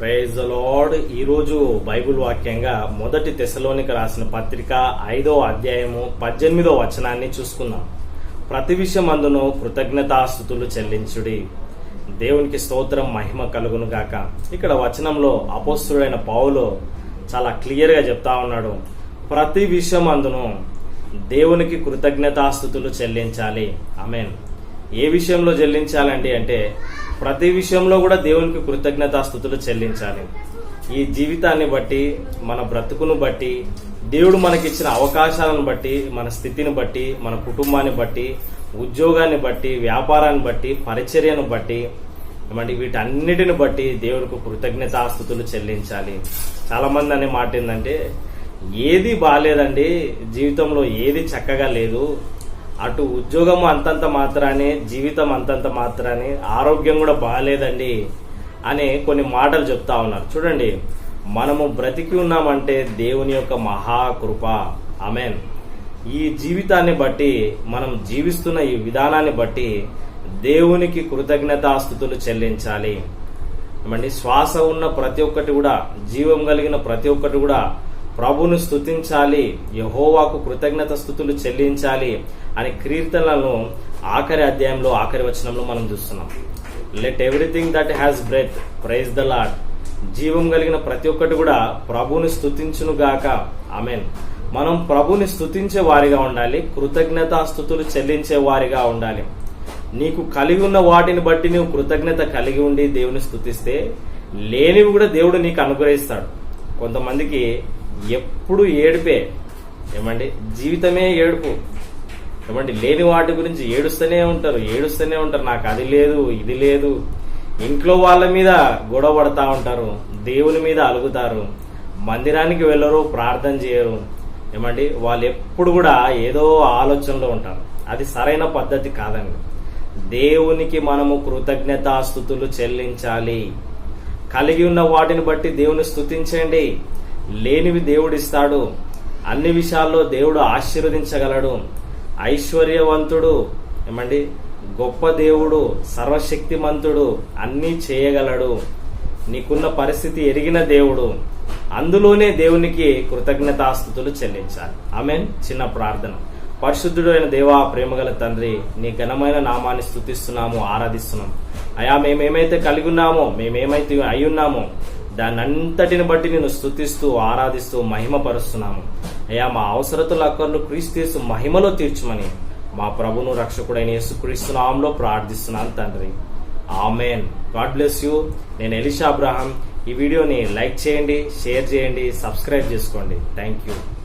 Praise lord ఈరోజు Bible వాక్యంగా మొదటి తెశలోనికి రాసిన పత్రిక ఐదో అధ్యాయము పద్దెనిమిదో వచనాన్ని చూసుకుందాం. ప్రతి విషయం అందును కృతజ్ఞతాస్థుతులు చెల్లించుడి. దేవునికి స్తోత్రం మహిమ కలుగును గాక. ఇక్కడ వచనంలో అపోస్తుడైన పావులు చాలా క్లియర్గా చెప్తా ఉన్నాడు. ప్రతి విషయం అందును దేవునికి కృతజ్ఞతాస్థుతులు చెల్లించాలి. ఆమెన్. ఏ విషయంలో చెల్లించాలండి అంటే ప్రతి విషయంలో కూడా దేవునికి కృతజ్ఞతాస్థుతులు చెల్లించాలి. ఈ జీవితాన్ని బట్టి మన బ్రతుకును బట్టి దేవుడు మనకిచ్చిన అవకాశాలను బట్టి మన స్థితిని బట్టి మన కుటుంబాన్ని బట్టి ఉద్యోగాన్ని బట్టి వ్యాపారాన్ని బట్టి పరిచర్యను బట్టి ఏమంటే వీటన్నిటిని బట్టి దేవుడికి కృతజ్ఞతాస్థుతులు చెల్లించాలి. చాలామంది అనే మాట ఏంటంటే ఏది బాగాలేదండి జీవితంలో ఏది చక్కగా లేదు అటు ఉద్యోగం అంతంత మాత్రానే జీవితం అంతంత మాత్రానే ఆరోగ్యం కూడా బాగాలేదండి అని కొన్ని మాటలు చెప్తా ఉన్నారు. చూడండి మనము బ్రతికి ఉన్నామంటే దేవుని యొక్క మహాకృప. ఆమెన్. ఈ జీవితాన్ని బట్టి మనం జీవిస్తున్న ఈ విధానాన్ని బట్టి దేవునికి కృతజ్ఞతాస్థుతులు చెల్లించాలి. ఏమండి శ్వాస ఉన్న ప్రతి ఒక్కటి కూడా జీవం కలిగిన ప్రతి ఒక్కటి కూడా ప్రభును స్థుతించాలి యహోవాకు కృతజ్ఞత స్థుతులు చెల్లించాలి అని కీర్తనలను ఆఖరి అధ్యాయంలో ఆఖరి వచనంలో మనం చూస్తున్నాం. Let everything that has breath praise the Lord జీవం కలిగిన ప్రతి ఒక్కటి కూడా ప్రభుని స్తుతించును గాక. ఆమెన్. మనం ప్రభుని స్థుతించే వారిగా ఉండాలి కృతజ్ఞత స్థుతులు చెల్లించే వారిగా ఉండాలి. నీకు కలిగి ఉన్న వాటిని బట్టి నువ్వు కృతజ్ఞత కలిగి ఉండి దేవుని స్థుతిస్తే లేనివి కూడా దేవుడు నీకు అనుగ్రహిస్తాడు. కొంతమందికి ఎప్పుడు ఏడుపే. ఏమండి? జీవితమే ఏడుపు. ఏమండి? లేని వాటి గురించి ఏడుస్తూనే ఉంటారు. ఏడుస్తూనే ఉంటారు. నాకు అది లేదు ఇది లేదు. ఇంట్లో వాళ్ళ మీద గొడవ పడతా ఉంటారు. దేవుని మీద అలుగుతారు. మందిరానికి వెళ్ళరు ప్రార్థన చేయరు. ఏమండి? వాళ్ళు ఎప్పుడు కూడా ఏదో ఆలోచనలో ఉంటారు. అది సరైన పద్ధతి కాదండి. దేవునికి మనము కృతజ్ఞతాస్థుతులు చెల్లించాలి. కలిగి ఉన్న వాటిని బట్టి దేవుని స్థుతించండి. లేనివి దేవుడిస్తాడు. అన్ని విషయాల్లో దేవుడు ఆశీర్వదించగలడు. ఐశ్వర్యవంతుడు ఏమండి? గొప్ప దేవుడు సర్వశక్తిమంతుడు అన్నీ చేయగలడు. నీకున్న పరిస్థితి ఎరిగిన దేవుడు. అందులోనే దేవునికి కృతజ్ఞతాస్థుతులు చెల్లించాలి. ఆమెన్. చిన్న ప్రార్థన. పరిశుద్ధుడు అయిన దేవా ప్రేమగల తండ్రి నీ ఘనమైన నామాన్ని స్థుతిస్తున్నాము ఆరాధిస్తున్నాం అయా మేమేమైతే కలిగి ఉన్నామో మేమేమైతే అయి ఉన్నామో దానంతటిని అంతటిని బట్టి నేను స్థుతిస్తూ ఆరాధిస్తూ మహిమపరుస్తున్నాము. అయ్యా మా అవసరతుల అక్కర్లు క్రీస్తు మహిమలో తీర్చమని మా ప్రభును రక్షకుడైన యేసుక్రీస్తు నామంలో ప్రార్థిస్తున్నాను తండ్రి. ఆమెన్. God bless you. నేను ఎలిషా అబ్రహాం. ఈ వీడియోని లైక్ చేయండి షేర్ చేయండి సబ్స్క్రైబ్ చేసుకోండి. Thank you.